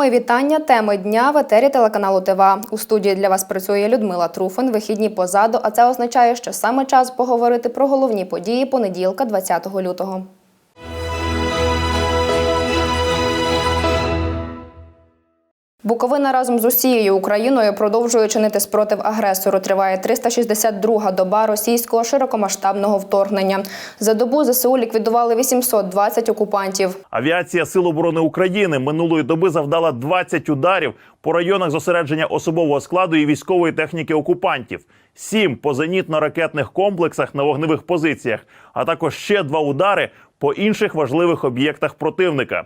Мої вітання. Теми дня в етері телеканалу ТВА. У студії для вас працює Людмила Труфин. Вихідні позаду, а це означає, що саме час поговорити про головні події понеділка, 20 лютого. Буковина разом з Росією Україною продовжує чинити спротив агресору. Триває 362-га доба російського широкомасштабного вторгнення. За добу ЗСУ ліквідували 820 окупантів. Авіація Сил оборони України минулої доби завдала 20 ударів по районах зосередження особового складу і військової техніки окупантів, сім по зенітно-ракетних комплексах на вогневих позиціях, а також ще два удари по інших важливих об'єктах противника.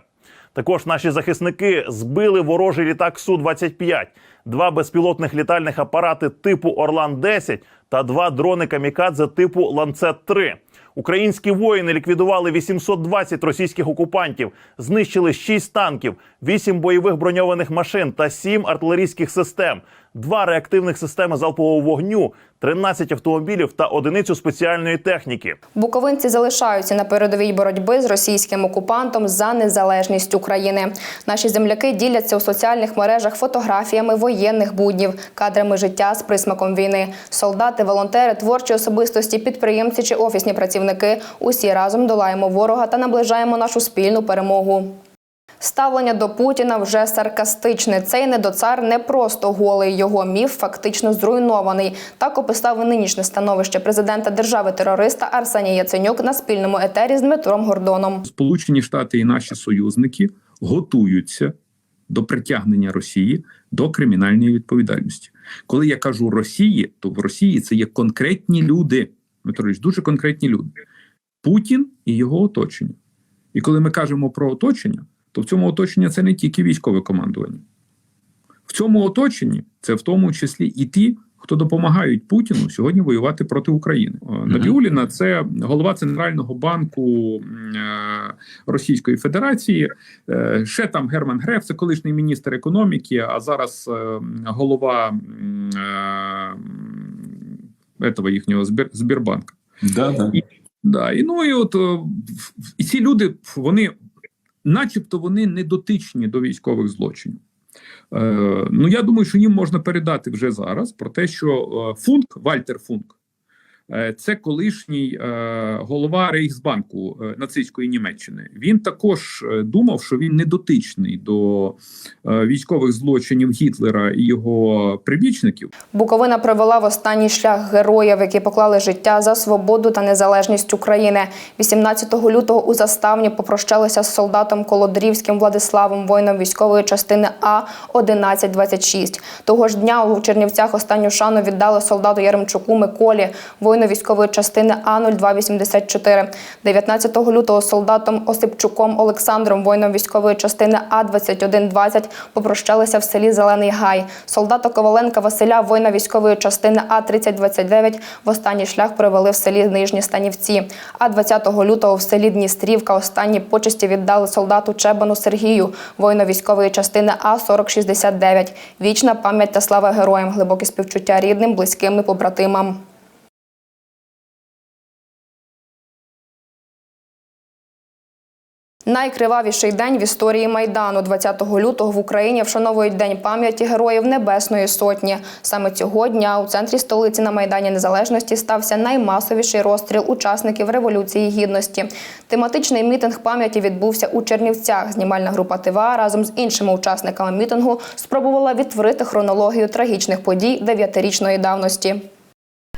Також наші захисники збили ворожий літак су 25 два безпілотних літальних апарати типу Орлан 10 та два дрони камікадзе типу Ланцет 3 Українські воїни ліквідували 820 російських окупантів, знищили 6 танків, 8 бойових броньованих машин та 7 артилерійських систем, 2 реактивних системи залпового вогню, 13 автомобілів та одиницю спеціальної техніки. Буковинці залишаються на передовій боротьби з російським окупантом за незалежність України. Наші земляки діляться у соціальних мережах фотографіями воєнних буднів, кадрами життя з присмаком війни. Солдати, волонтери, творчі особистості, підприємці чи офісні працівники усі разом долаємо ворога та наближаємо нашу спільну перемогу. Ставлення до Путіна вже саркастичне. Цей недоцар не просто голий. Його міф фактично зруйнований. Так описав нинішнє становище президента держави-терориста Арсеній Яценюк на спільному етері з Дмитром Гордоном. Сполучені Штати і наші союзники готуються до притягнення Росії до кримінальної відповідальності. Коли я кажу Росії, то в Росії це є конкретні люди. Дмитро Ілліч, дуже конкретні люди. Путін і його оточення. І коли ми кажемо про оточення, то в цьому оточенні це не тільки військове командування. В цьому оточенні це в тому числі і ті, хто допомагають Путіну сьогодні воювати проти України. Е, Набіуліна це голова Центрального банку е, Російської Федерації. Е, Ще там Герман Греф, це колишній міністр економіки, а зараз голова этого їхнього Збір, Збірбанка. Да, да. І, да, і ну і от і ці люди, вони, начебто, вони не дотичні до військових злочинів. Е, ну я думаю, що їм можна передати вже зараз про те, що е, Функ, Вальтер Функ, це колишній е, голова Рейхсбанку е, нацистської Німеччини. Він також е, думав, що він не дотичний до е, військових злочинів Гітлера і його прибічників. Буковина провела в останній шлях героїв, які поклали життя за свободу та незалежність України. 18 лютого у заставні попрощалися з солдатом Колодрівським Владиславом, воїном військової частини А 1126 Того ж дня у Чернівцях останню шану віддали солдату Яремчуку Миколі, воїну військової частини А 0284 19 лютого солдатом Осипчуком Олександром, воїном військової частини А 2120 попрощалися в селі Зелений Гай. Солдата Коваленка Василя, воїна військової частини А 3029 в останній шлях провели в селі Нижні Станівці. А 20 лютого в селі Дністрівка останні почесті віддали солдату Чебану Сергію, воїну військової частини А 4069 Вічна пам'ять та слава героям, глибокі співчуття рідним, близьким і побратимам. Найкривавіший день в історії Майдану 20 лютого в Україні вшановують День пам'яті героїв Небесної Сотні. Саме цього дня у центрі столиці на Майдані Незалежності стався наймасовіший розстріл учасників Революції Гідності. Тематичний мітинг пам'яті відбувся у Чернівцях. Знімальна група ТВА разом з іншими учасниками мітингу спробувала відтворити хронологію трагічних подій дев'ятирічної давності.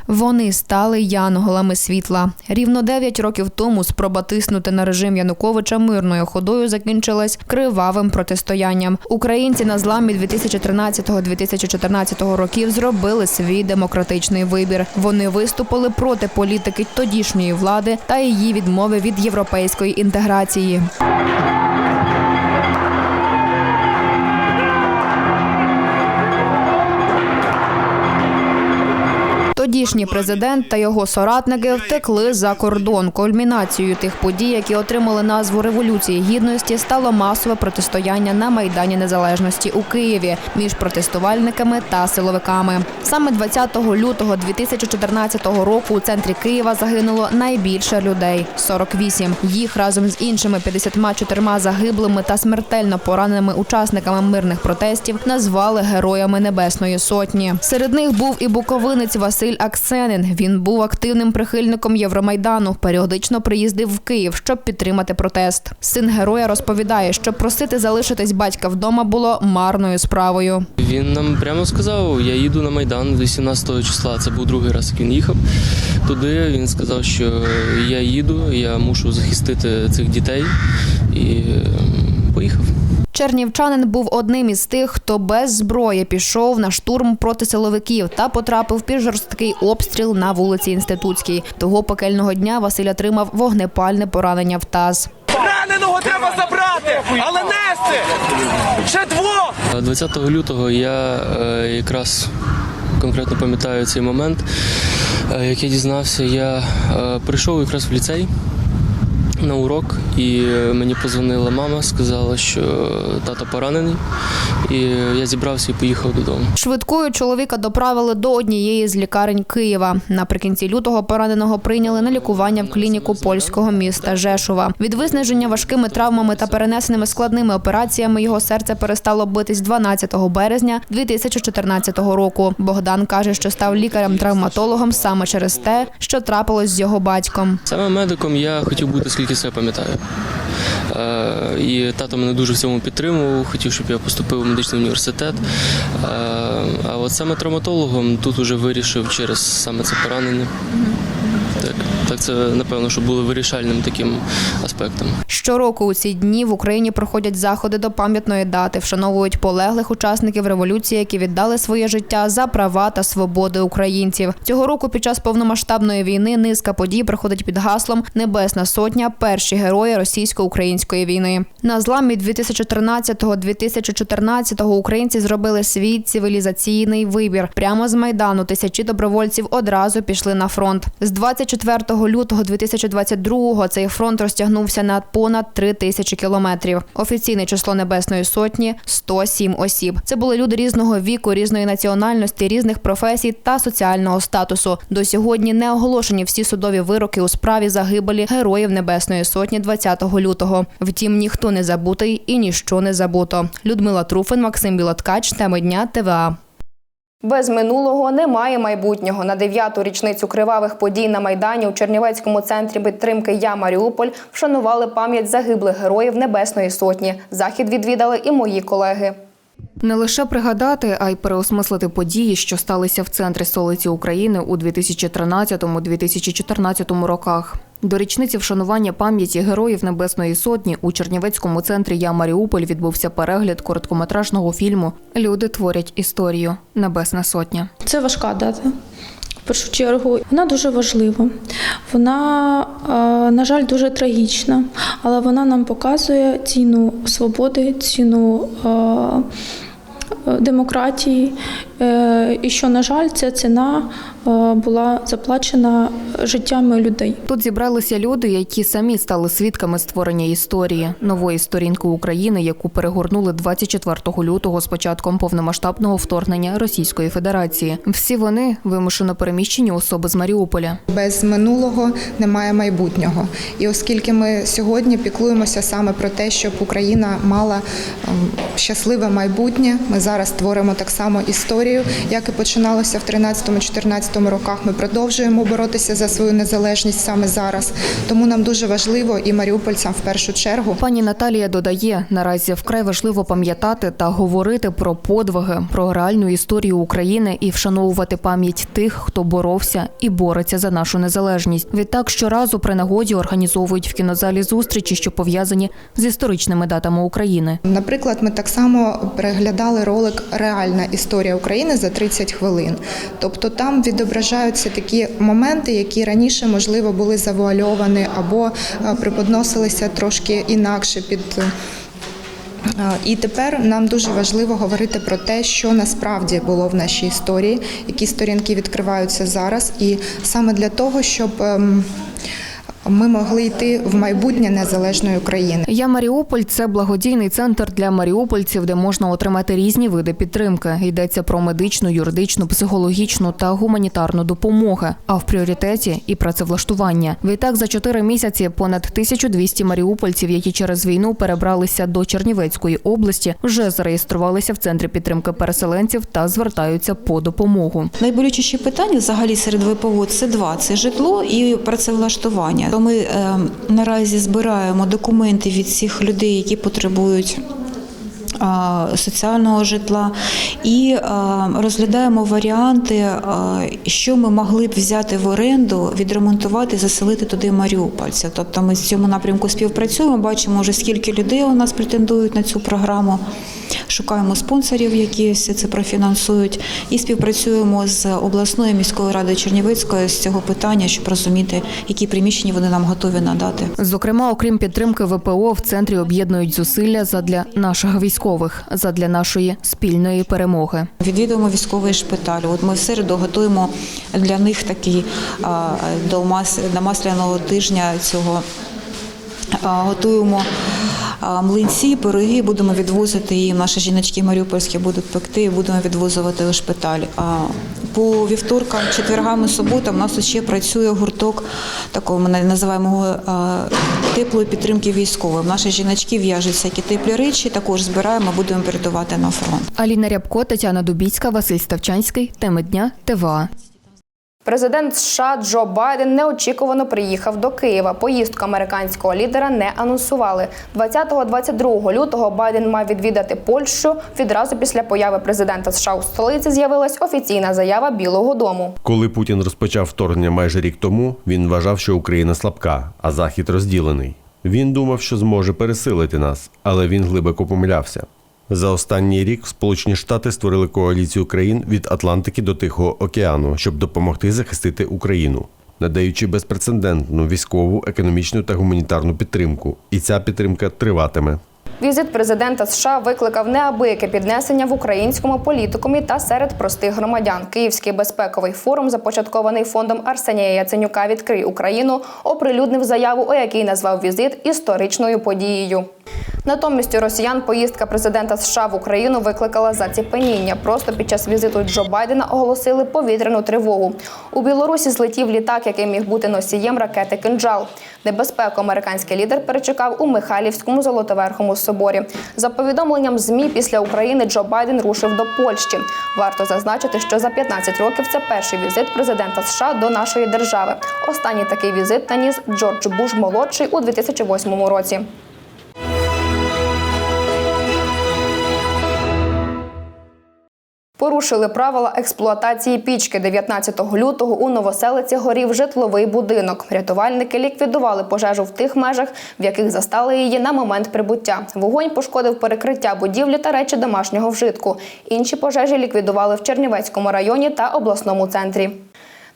Вони стали янголами світла. Рівно 9 років тому спроба тиснути на режим Януковича мирною ходою закінчилась кривавим протистоянням. Українці на зламі 2013-2014 років зробили свій демократичний вибір. Вони виступили проти політики тодішньої влади та її відмови від європейської інтеграції. Тодішній президент та його соратники втекли за кордон. Кульмінацією тих подій, які отримали назву Революції Гідності, стало масове протистояння на Майдані Незалежності у Києві між протестувальниками та силовиками. Саме 20 лютого 2014 року у центрі Києва загинуло найбільше людей 48. Їх разом з іншими 54 загиблими та смертельно пораненими учасниками мирних протестів назвали героями Небесної Сотні. Серед них був і буковинець Василь Аксенин. Він був активним прихильником Євромайдану. Періодично приїздив в Київ, щоб підтримати протест. Син героя розповідає, що просити залишитись батька вдома було марною справою. Він нам прямо сказав, я їду на Майдан 18 числа. Це був другий раз, як він їхав туди. Він сказав, що я їду, я мушу захистити цих дітей і ем, поїхав. Чернівчанин був одним із тих, хто без зброї пішов на штурм проти силовиків та потрапив під жорсткий обстріл на вулиці Інститутській. Того пекельного дня Василь отримав вогнепальне поранення в таз. Раненого треба забрати, але нести! Ще двох! 20 лютого я е, якраз конкретно пам'ятаю цей момент, е, як я дізнався, я е, прийшов якраз в ліцей. На урок, і мені позвонила мама, сказала, що тато поранений, і я зібрався і поїхав додому. Швидкою чоловіка доправили до однієї з лікарень Києва. Наприкінці лютого пораненого прийняли на лікування в клініку польського міста Жешува. Від виснаження важкими травмами та перенесеними складними операціями його серце перестало битись 12 березня 2014 року. Богдан каже, що став лікарем-травматологом саме через те, що трапилось з його батьком. Саме медиком я хотів бути скільки себе пам'ятаю. Е, І тато мене дуже в цьому підтримував, хотів, щоб я поступив у медичний університет. Е, А от саме травматологом тут уже вирішив через саме це поранення. Так, так це напевно, що було вирішальним таким аспектом. Щороку у ці дні в Україні проходять заходи до пам'ятної дати, вшановують полеглих учасників революції, які віддали своє життя за права та свободи українців. Цього року під час повномасштабної війни низка подій проходить під гаслом Небесна Сотня перші герої російсько-української війни. На зламі 2013-2014 українці зробили свій цивілізаційний вибір. Прямо з майдану тисячі добровольців одразу пішли на фронт. З 24 лютого 2022-го цей фронт розтягнувся на понад 3 тисячі кілометрів. Офіційне число Небесної Сотні 107 осіб. Це були люди різного віку, різної національності, різних професій та соціального статусу. До сьогодні не оголошені всі судові вироки у справі загибелі героїв Небесної Сотні 20 лютого. Втім, ніхто не забутий і ніщо не забуто. Людмила Труфин, Максим Білоткач, теми дня ТВА. Без минулого немає майбутнього. На дев'яту річницю кривавих подій на майдані у Чернівецькому центрі підтримки Я Маріуполь вшанували пам'ять загиблих героїв Небесної Сотні. Захід відвідали і мої колеги. Не лише пригадати, а й переосмислити події, що сталися в центрі столиці України у 2013-2014 роках. До річниці вшанування пам'яті героїв Небесної Сотні у Чернівецькому центрі Я Маріуполь відбувся перегляд короткометражного фільму Люди творять історію. Небесна Сотня. Це важка дата. В першу чергу вона дуже важлива. Вона, е, на жаль, дуже трагічна, але вона нам показує ціну свободи, ціну е, е, демократії. Е, І що, на жаль, ця ціна е, була заплачена життями людей. Тут зібралися люди, які самі стали свідками створення історії нової сторінки України, яку перегорнули 24 лютого з початком повномасштабного вторгнення Російської Федерації. Всі вони вимушено переміщені особи з Маріуполя. Без минулого немає майбутнього. І оскільки ми сьогодні піклуємося саме про те, щоб Україна мала ем, щасливе майбутнє, ми зараз створимо так само історію, як і починалося в 13-14 роках. Ми продовжуємо боротися за свою незалежність саме зараз. Тому нам дуже важливо і маріупольцям в першу чергу Пані Наталія додає, наразі вкрай важливо пам'ятати та говорити про подвиги, про реальну історію України і вшановувати пам'ять тих, хто боровся і бореться за нашу незалежність. Відтак щоразу при нагоді організовують в кінозалі зустрічі, що пов'язані з історичними датами України. Наприклад, ми так само переглядали ролик Реальна історія України за 30 хвилин. Тобто там відображаються такі моменти, які раніше можливо були завуальовані або е, преподносилися трошки інакше під. Е, І тепер нам дуже важливо говорити про те, що насправді було в нашій історії, які сторінки відкриваються зараз, і саме для того, щоб ем, ми могли йти в майбутнє незалежної України. Я Маріуполь це благодійний центр для маріупольців, де можна отримати різні види підтримки. Йдеться про медичну, юридичну, психологічну та гуманітарну допомогу. А в пріоритеті і працевлаштування. Відтак за чотири місяці понад 1200 маріупольців, які через війну перебралися до Чернівецької області, вже зареєструвалися в центрі підтримки переселенців та звертаються по допомогу. Найболючіші питання взагалі серед ВПО це два: це житло і працевлаштування. То ми е, наразі збираємо документи від всіх людей, які потребують. Соціального житла і розглядаємо варіанти, що ми могли б взяти в оренду, відремонтувати, заселити туди маріупольців. Тобто ми з цьому напрямку співпрацюємо, бачимо вже скільки людей у нас претендують на цю програму. Шукаємо спонсорів, які все це профінансують, і співпрацюємо з обласною міською радою Чернівецької з цього питання, щоб розуміти, які приміщення вони нам готові надати. Зокрема, окрім підтримки ВПО, в центрі об'єднують зусилля задля наших військових, задля нашої спільної перемоги. Відвідуємо військовий шпиталь. От ми в середу готуємо для них такий до мас масляного тижня цього. Готуємо млинці, пироги, будемо відвозити їм. Наші жіночки маріупольські будуть пекти, і будемо відвозувати у шпиталь. А по вівторкам, четвергам і суботам у нас ще працює гурток такого ми називаємо його теплої підтримки військовим. Наші жіночки в'яжуть всякі теплі речі, також збираємо, будемо передавати на фронт. Аліна Рябко, Тетяна Дубіцька, Василь Ставчанський. Теми дня ТВА. Президент США Джо Байден неочікувано приїхав до Києва. Поїздку американського лідера не анонсували. 20-22 лютого Байден мав відвідати Польщу. Відразу після появи президента США у столиці з'явилась офіційна заява Білого Дому. Коли Путін розпочав вторгнення майже рік тому, він вважав, що Україна слабка, а Захід розділений. Він думав, що зможе пересилити нас, але він глибоко помилявся. За останній рік Сполучені Штати створили коаліцію країн від Атлантики до Тихого океану, щоб допомогти захистити Україну, надаючи безпрецедентну військову, економічну та гуманітарну підтримку. І ця підтримка триватиме. Візит президента США викликав неабияке піднесення в українському політикумі та серед простих громадян. Київський безпековий форум, започаткований фондом Арсенія Яценюка Відкрий Україну, оприлюднив заяву, у якій назвав візит історичною подією. Натомість у росіян поїздка президента США в Україну викликала заціпеніння. Просто під час візиту Джо Байдена оголосили повітряну тривогу. У Білорусі злетів літак, який міг бути носієм ракети «Кинджал». Небезпеку американський лідер перечекав у Михайлівському Золотоверхому соборі. За повідомленням ЗМІ після України Джо Байден рушив до Польщі. Варто зазначити, що за 15 років це перший візит президента США до нашої держави. Останній такий візит наніс Джордж Буш молодший у 2008 році. Порушили правила експлуатації пічки 19 лютого у Новоселиці горів житловий будинок. Рятувальники ліквідували пожежу в тих межах, в яких застали її на момент прибуття. Вогонь пошкодив перекриття будівлі та речі домашнього вжитку. Інші пожежі ліквідували в Чернівецькому районі та обласному центрі.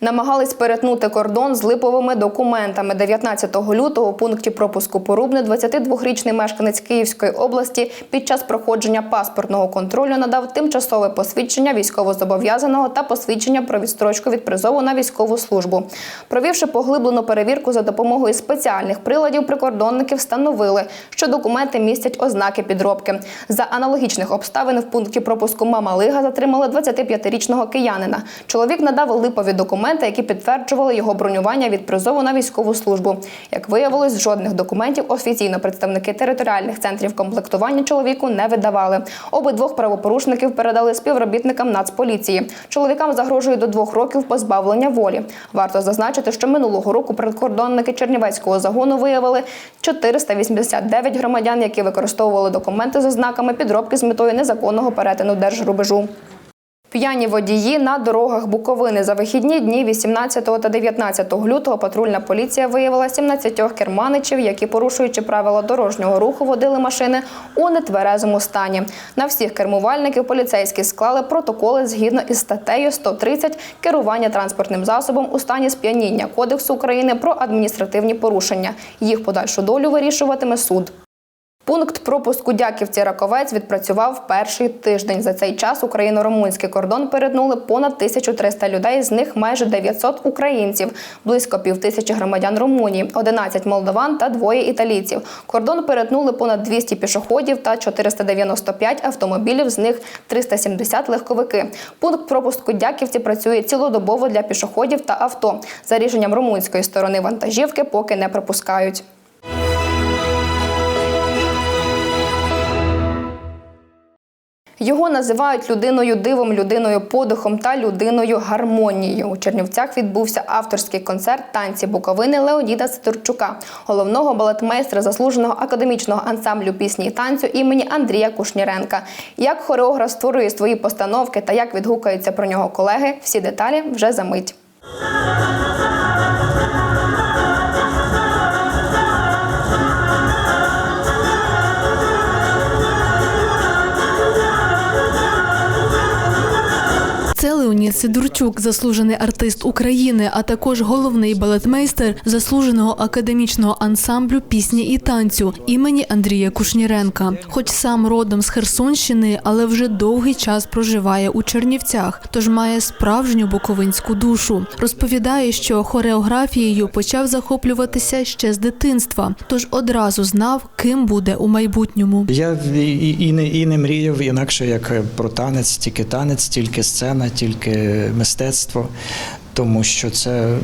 Намагались перетнути кордон з липовими документами. 19 лютого у пункті пропуску Порубне 22-річний мешканець Київської області під час проходження паспортного контролю надав тимчасове посвідчення військовозобов'язаного та посвідчення про відстрочку від призову на військову службу. Провівши поглиблену перевірку за допомогою спеціальних приладів, прикордонники встановили, що документи містять ознаки підробки. За аналогічних обставин в пункті пропуску Мамалига затримали 25-річного киянина. Чоловік надав липові документи, які підтверджували його бронювання від призову на військову службу. Як виявилось, жодних документів офіційно представники територіальних центрів комплектування чоловіку не видавали. Обидвох правопорушників передали співробітникам Нацполіції. Чоловікам загрожує до двох років позбавлення волі. Варто зазначити, що минулого року прикордонники Чернівецького загону виявили 489 громадян, які використовували документи з ознаками підробки з метою незаконного перетину держрубежу. П'яні водії на дорогах Буковини за вихідні дні 18 та 19 лютого патрульна поліція виявила 17 керманичів, які, порушуючи правила дорожнього руху, водили машини у нетверезому стані. На всіх кермувальників поліцейські склали протоколи згідно із статтею 130 керування транспортним засобом у стані сп'яніння Кодексу України про адміністративні порушення. Їх подальшу долю вирішуватиме суд. Пункт пропуску Дяківці Раковець відпрацював перший тиждень. За цей час україно-румунський кордон перетнули понад 1300 людей, з них майже 900 українців, близько півтисячі громадян Румунії, 11 молдаван та двоє італійців. Кордон перетнули понад 200 пішоходів та 495 автомобілів, з них 370 легковики. Пункт пропуску Дяківці працює цілодобово для пішоходів та авто. За рішенням румунської сторони вантажівки поки не пропускають. Його називають людиною дивом, людиною подихом та людиною гармонією. У Чернівцях відбувся авторський концерт танці Буковини Леоніда Сидорчука, головного балетмейстра заслуженого академічного ансамблю пісні і танцю імені Андрія Кушніренка. Як хореограф створює свої постановки та як відгукаються про нього колеги, всі деталі вже за мить. Це Леонід Сидорчук, заслужений артист України, а також головний балетмейстер заслуженого академічного ансамблю пісні і танцю імені Андрія Кушніренка. Хоч сам родом з Херсонщини, але вже довгий час проживає у Чернівцях, тож має справжню буковинську душу. Розповідає, що хореографією почав захоплюватися ще з дитинства, тож одразу знав, ким буде у майбутньому. Я і, і, не, і не мріяв інакше як про танець, тільки танець, тільки сцена, тільки мистецтво, тому що це.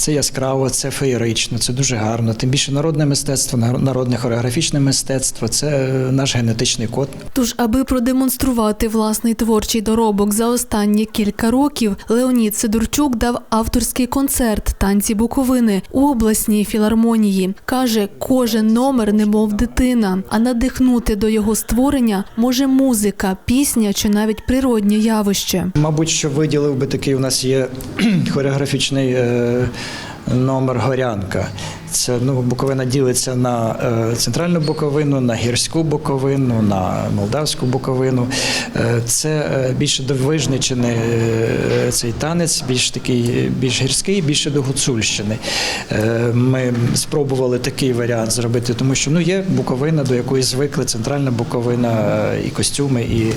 Це яскраво, це феєрично, це дуже гарно. Тим більше народне мистецтво, нар- народне хореографічне мистецтво це е, наш генетичний код. Тож, аби продемонструвати власний творчий доробок за останні кілька років, Леонід Сидорчук дав авторський концерт танці Буковини у обласній філармонії. каже, кожен номер немов дитина, а надихнути до його створення може музика, пісня чи навіть природнє явище. Мабуть, що виділив би такий у нас є хореографічний е, номер горянка. Це ну, Буковина ділиться на е, центральну Буковину, на гірську Буковину, на молдавську Буковину. Е, це е, більше до Вижничини цей танець, більш такий більш гірський, більше до Гуцульщини. Ми спробували такий варіант зробити, тому що ну, є Буковина, до якої звикли центральна Буковина, і костюми, і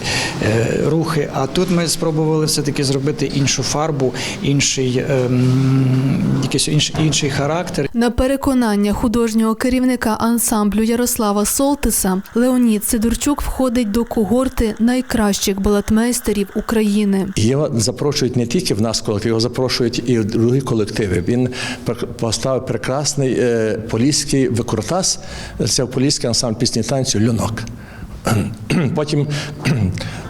рухи. А тут ми спробували все-таки зробити іншу фарбу, інший, ем, якийсь інший, характер. На переконання художнього керівника ансамблю Ярослава Солтиса, Леонід Сидорчук входить до когорти найкращих балетмейстерів України. Його запрошують не тільки в нас колектив, його запрошують і в другі колективи. Він поставив прекрасний е, поліський викрутас, це поліський ансамбль пісні танцю Люнок. Потім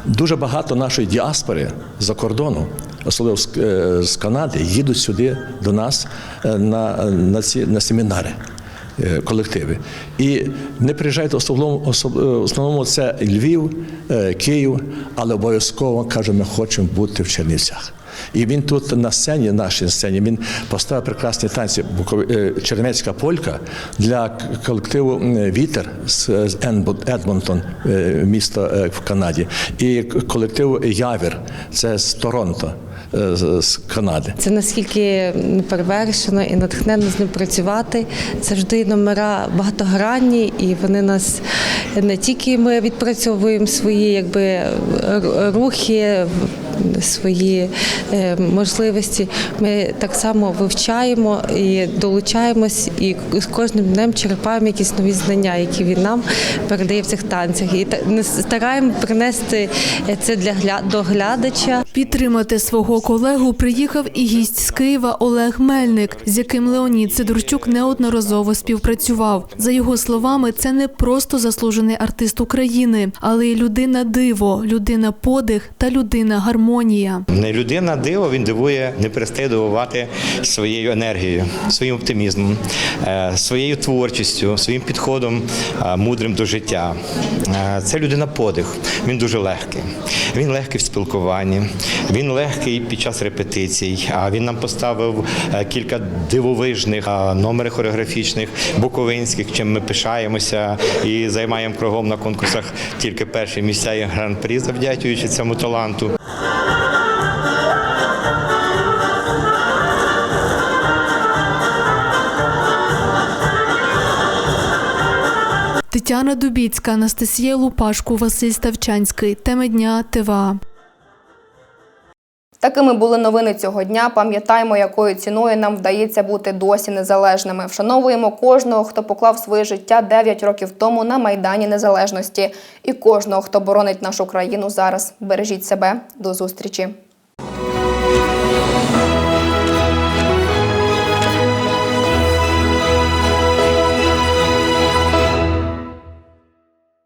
дуже багато нашої діаспори за кордону, особливо з, е, з Канади, їдуть сюди до нас е, на, на, ці, на семінари. е, Колективи і не приїжджають в основному, основному це Львів, Київ, але обов'язково каже, ми хочемо бути в Чернівцях. І він тут на сцені, нашій сцені, він поставив прекрасні танці Чернецька полька для колективу Вітер з Едмонтон, місто в Канаді, і колективу Явір, це з Торонто, з з Канади. Це наскільки неперевершено і натхненно з ним працювати. Це Завжди номера багатогранні, і вони нас не тільки ми відпрацьовуємо свої якби рухи, свої е, можливості. Ми так само вивчаємо і долучаємось, і з кожним днем черпаємо якісь нові знання, які він нам передає в цих танцях. І стараємо принести це для гля- до глядача. Підтримати свого колегу приїхав і гість з Києва Олег Мельник, з яким Леонід Сидорчук неодноразово співпрацював. За його словами, це не просто заслужений артист України, але й людина диво, людина подих та людина гармонія. Людина диво, він дивує, не перестає дивувати своєю енергією, своїм оптимізмом, е, своєю творчістю, своїм підходом е, мудрим до життя. Е, Це людина подих. Він дуже легкий. Він легкий в спілкуванні, він легкий під час репетицій. А він нам поставив кілька дивовижних номерів хореографічних, буковинських, чим ми пишаємося і займаємо кругом на конкурсах тільки перші місця і гран-прі, завдячуючи цьому таланту. Тетяна Дубіцька, Анастасія Лупашко, Василь Ставчанський. Теми дня ТВА. Такими були новини цього дня. Пам'ятаємо, якою ціною нам вдається бути досі незалежними. Вшановуємо кожного, хто поклав своє життя 9 років тому на майдані незалежності, і кожного, хто боронить нашу країну зараз. Бережіть себе. До зустрічі.